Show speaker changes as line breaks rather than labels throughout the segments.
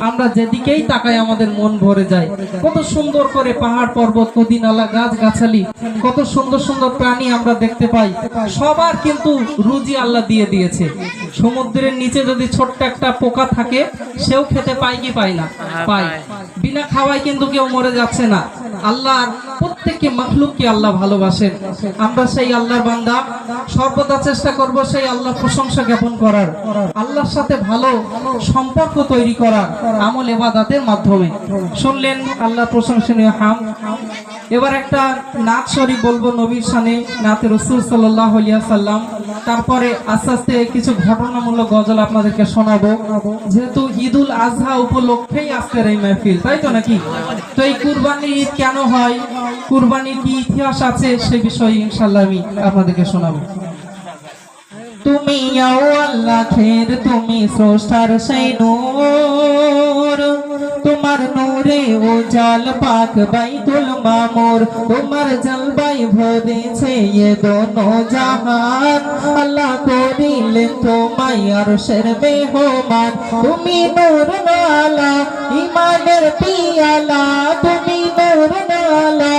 আমরা যেদিকেই তাকাই আমাদের মন ভরে যায়। কত সুন্দর করে পাহাড় পর্বত নদী নালা গাছ গাছালি কত সুন্দর সুন্দর প্রাণী আমরা দেখতে পাই। সবার কিন্তু রুজি আল্লাহ দিয়ে দিয়েছে। সমুদ্রের নিচে যদি ছোট্ট একটা পোকা থাকে সেও খেতে পায় কি পায় না? পায়। বিনা খাওয়ায় কিন্তু কেউ মরে যাচ্ছে না। আল্লাহর প্রত্যেককে মখলুককে আল্লাহ ভালোবাসেন। আমরা সেই আল্লাহর বান্দা, সর্বদা চেষ্টা করব সেই আল্লাহ প্রশংসা জ্ঞাপন করার। আল্লাহর সাথে ভালো সম্পর্ক তৈরি করার আমল এবাদাতের মাধ্যমে। শুনলেন আল্লাহ প্রশংসনীয় হাম। এবার একটা নাচ শরীফ বলব নবীর সানে নাতে রসুল সাল্লাহ সাল্লাম তারপরে আস্তে আস্তে কিছু ঘটনামূলক গজল আপনাদেরকে শোনাবো। যেহেতু ঈদুল আজহা উপলক্ষেই আজকের এই মেহফিল, তাই তো নাকি? তো এই কুরবানি ঈদ কেন হয়? কুরবানির কি ইতিহাস আছে সে বিষয়ে ইনশাল্লাহ আমি আপনাদেরকে শোনাবো। তুমি আও আল্লাহের তুমি স্রষ্টার, সেই নূর। তোমার নূরে ও জাল পাক বাইতুল মামুর, তোমার জলবাই ভরেছে এ দোনো জাহান। আল্লাহ করিলেন তোমায় আর শের মেহমান, তুমি নূর নালা, ইমানের পিয়ালা, তুমি নূর নালা,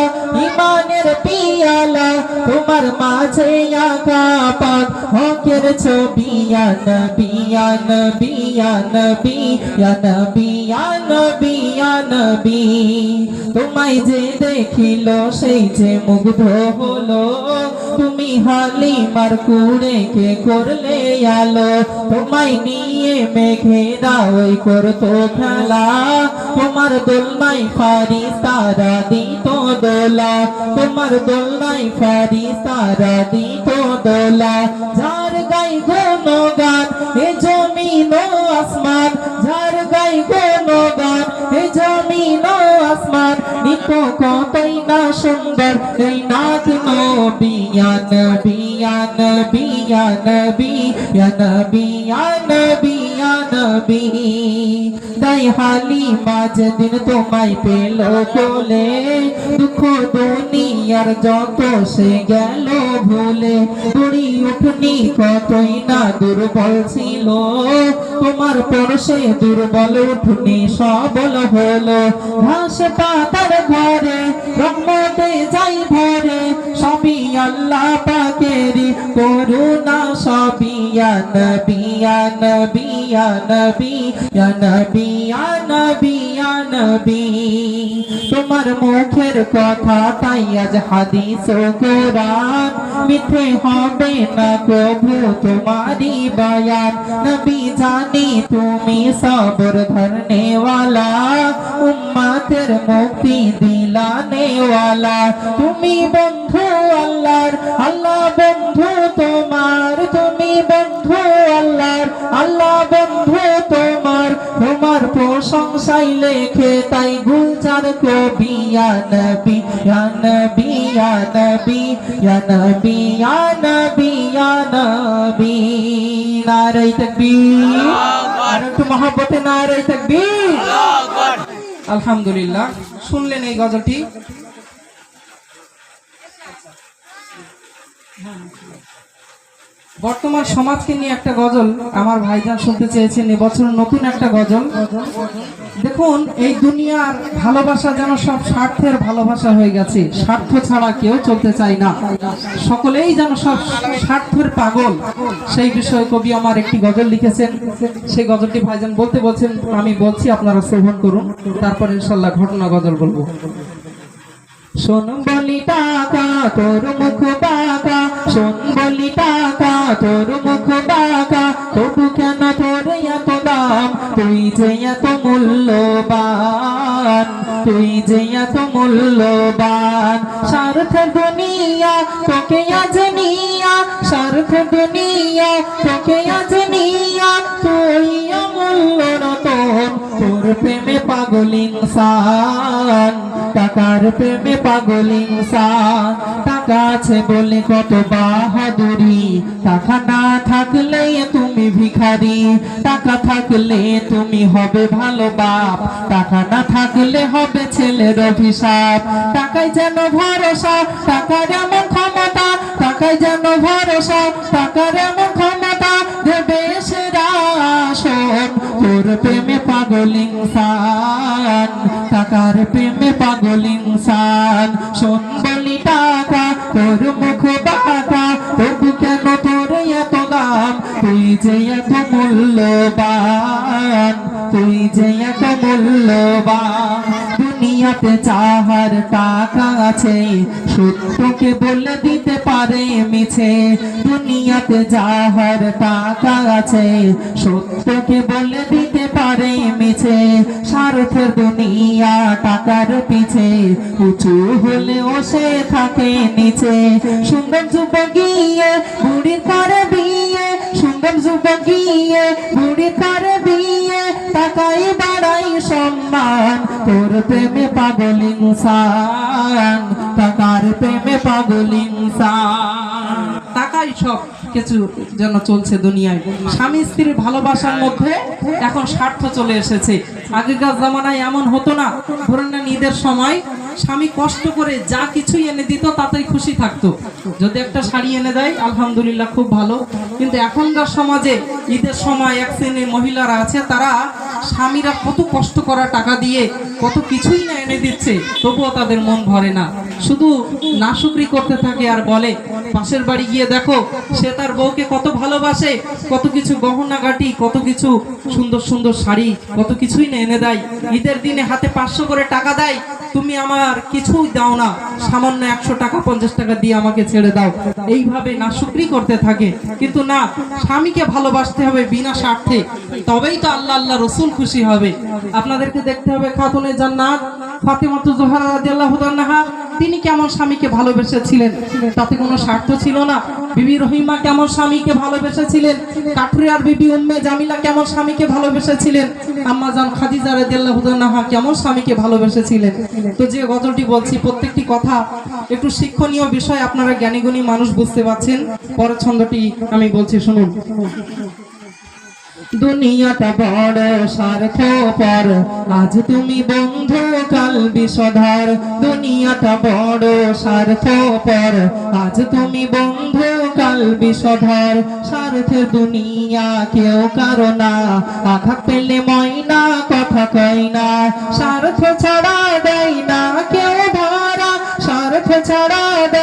ইমানের পিয়ালা, তোমার মাঝে আকা পাক, হকের ছবি নবী ইয়া নবী ইয়া নবী তোমায় যে দেখিল, সেই যে মুগ্ধ হলো। তুমি হালিমার কুড়ে কে করলে আলো? তোমায় নিয়ে মেঘেরা ওই করতো খেলা। তোমার দোলনাই ফারি তারা দিত দোলা। তোমার দোলনাই ফারি তারা দিত দোলা। যার গাই গুণ গান এ আসমান যার গাই গুণ গান এ জমিন আসমান নিত কতই না সুন্দর, এই নাচ নবিয়া নবিয়া নবিয়া নবিয়া নবিয়া নবিয়া নবী। দাই হালি মাঝ দিন তোমায় পেল কোলে। দুঃখ দুনিয়ার যত সে গেল ভুলে। দড়ি উঠনি কতই না দুর্বল ছিল। তোমার দুর্বল উঠনি সবল হলো। ঘাস পাতার ঘরে, রহমতে যাই ভরে। সবই আল্লাহ পাকেরি করুণা, সবই ইয়া নবী ইয়া নবী ইয়া নবী ইয়া নবী ইয়া নবী ইয়া নবী তোমার মুখের কথা তাই আজ হাদিস ও কোরআন মিথ্যে হবে না কবু তোমারি বয়ান নবী জানি তুমি সবর ধরনে वाला উম্মতের মুক্তি দিলানে वाला তুমি বন্ধু আল্লাহর আল্লাহ বন্ধু তোমার লেখে তাই গুলজার কবি ইয়া নবী ইয়া নবী ইয়া নবী ইয়া নবী ইয়া নবী ইয়া নবী নারে তাকবীর আর একটু মহব্বতে নারে তাকবীর আলহামদুলিল্লাহ শুনলেন এই গজলটি? বর্তমান সমাজকে নিয়ে একটা গজল আমার ভাইজান শুনতে চেয়েছেন এবছর নতুন একটা গজল। দেখুন, এই দুনিয়ার ভালোবাসা যেন সব স্বার্থের ভালোবাসা হয়ে গেছে। স্বার্থ ছাড়া কেউ চলতে চায় না। সকলেই যেন সব স্বার্থের পাগল। সেই বিষয়ে কবি আমার একটি গজল লিখেছেন। সেই গজলটি ভাইজান বলতে বলছেন, আমি বলছি, আপনারা শ্রবণ করুন। তারপর ইনশাল্লাহ ঘটনা গজল বলব। শোন বলি, টাকা শোন বলি টাকা তোর মুখ বাঁকা তবু কেন তোর এত দাম? তুই যে এত মূল্যবান, তুই যে এত মূল্যবান। স্বার্থ দুনিয়া, তোকে আজ নিয়া। স্বার্থ দুনিয়া, তোকে আজ নিয়া। তুই অমূল্য রতন, তোর প্রেমে পাগল ইনসান। টাকার প্রেমে পাগল ইনসান টাকা আছে বলে, কত বাহাদুরি। টাকা না থাকলে তুমি ভিখারি। টাকা থাকলে তুমি হবে ভালো বাপ। টাকা না থাকলে হবে ছেলের অভিশাপ। টাকায় যেন ভরসা, টাকার এমন ক্ষমতা, টাকায় যেন ভরসা, টাকার এমন ক্ষমতা দেবে সেরা আসন। তোর প্রেমে পাগল ইনসান টাকার প্রেমে পাগল ইনসান শোন টাকা, তোর মুখ বাঁকা, তবু কেন তোর এত দাম? তুই যে এত মূল্যবান, তুই যে এত মূল্যবান। দুনিয়াতে চাহার টাকা আছে, সত্যকে বলে দিতে পারে মিছে। দুনিয়াতে যাহার টাকা আছে, সত্যকে বলে দিতে পারে মিছে স্বার্থের দুনিয়া টাকার পিছে। উঁচু হলেও সে থাকে নিচে। সুন্দর যুবক গিয়ে বুড়ির করে বিয়ে। সুন্দর যুবক গিয়ে বুড়ির করে বিয়ে। টাকাই বাড়াই সম্মান। তোর প্রেমে পাগল ইনসান, টাকার প্রেমে পাগল ইনসান। টাকাই সব কিছু যেন চলছে দুনিয়ায়। স্বামী স্ত্রীর ভালোবাসার মধ্যে এখন স্বার্থ চলে এসেছে। আগেকার জামানায় এমন হতো না। ধরেন ঈদের সময় স্বামী কষ্ট করে যা কিছু এনে দিত, তাতেই খুশি থাকতো। যদি একটা শাড়ি এনে দেয়, আলহামদুলিল্লাহ খুব ভালো। কিন্তু এখনকার সমাজে, ঈদের সময় এক শ্রেণির মহিলারা আছে, তারা স্বামীরা কত কষ্ট করা টাকা দিয়ে কত কিছুই না এনে দিচ্ছে, তবুও তাদের মন ভরে না। শুধু নাশুকরি করতে থাকে আর বলে, পাশের বাড়ি গিয়ে দেখো, সে তার বউকে কত ভালোবাসে, কত কিছু গহনা গাটি কত কিছু সুন্দর সুন্দর শাড়ি, কত কিছুই না এনে দেয়। ঈদের দিনে হাতে পাঁচশো করে টাকা দেয় তুমি আমার কিছুই দাও না। সামান্য একশো টাকা, পঞ্চাশ টাকা দিয়ে আমাকে ছেড়ে দাও। এইভাবে না, শুক্রি করতে থাকে। কিন্তু না, স্বামীকে ভালোবাসতে হবে বিনা স্বার্থে। তবেই তো আল্লাহ আল্লাহ রসুল খুশি হবে। আপনাদেরকে দেখতে হবে খাতুনে জান্নাত, ফাতেমাতু জোহারা রাজি তাআলা তিনি কেমন স্বামীকে ভালোবেসেছিলেন? তাতে কোনো স্বার্থ ছিল না। বিবি রহিমা কেমন স্বামীকে ভালোবেসেছিলেন? কাঠুরিয়ার বিবি উম্মে জামিলা কেমন স্বামীকে ভালোবেসেছিলেন? আম্মা জান খাদিজা রাদিয়াল্লাহু তাআলা কেমন স্বামীকে ভালোবেসেছিলেন? তো যে গজলটি বলছি, প্রত্যেকটি কথা একটু শিক্ষণীয় বিষয়, আপনারা জ্ঞানীগুণী মানুষ বুঝতে পারছেন। পরের ছন্দটি আমি বলছি, শুনুন। দুনিয়াটা বড় স্বার্থ পর আজ তুমি বন্ধু কাল বিষধর। দুনিয়াটা বড় স্বার্থ পর আজ তুমি বন্ধু কাল বিষধর। স্বার্থের দুনিয়া কেউ কারও না। আঘাত পেলে ময়না কথা কয় না। স্বার্থ ছাড়া দেয় না কেউ ধরা স্বার্থ ছাড়া দেয়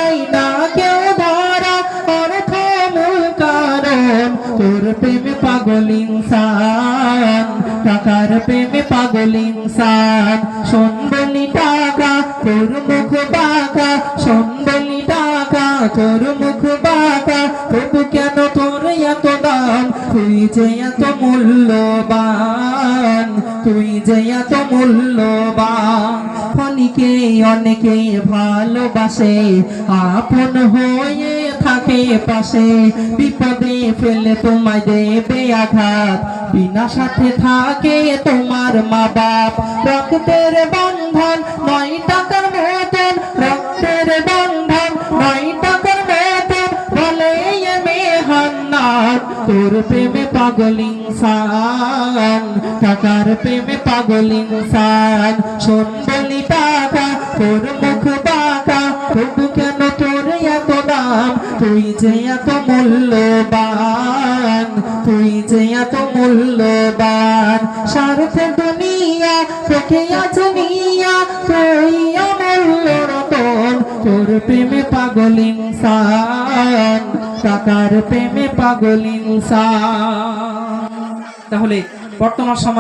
প্রেমে পাগল ইনসান। সন্বলি টাকা তোর মুখ বাঁকা। সন্বলি টাকা তোর মুখ বাঁকা। তবু কেন তোর এত দাম? তুই যে এত মূল্যবান। তুই যে এত মূল্যবান। ফনিকে অনেকে ভালোবাসে। আপন হয়ে থাকে পাশে, বিপদে ফেলে তোমায় দেবে আঘাত। বিনা সাথে থাকে তোমার মা বাপ রক্তের বন্ধন, নয় টাকার মতন রক্তের বন্ধন, নয় টাকার মতন বলে এ মেহান্নান তোর প্রেমে পাগল ইনসান। টাকার প্রেমে পাগল ইনসান। শোন বলি টাকা তোর মুখ বাঁকা। কেন তোর এত দাম? তুই যে এত মূল্যবান, তুই যে এত মূল্যবান স্বার্থে দুনিয়া তোকে আছে নিয়া তুই অমূল্য রতন তোর প্রেমে পাগল ইনসান টাকার প্রেমে পাগল ইনসান। তাহলে বর্তমান সমাজ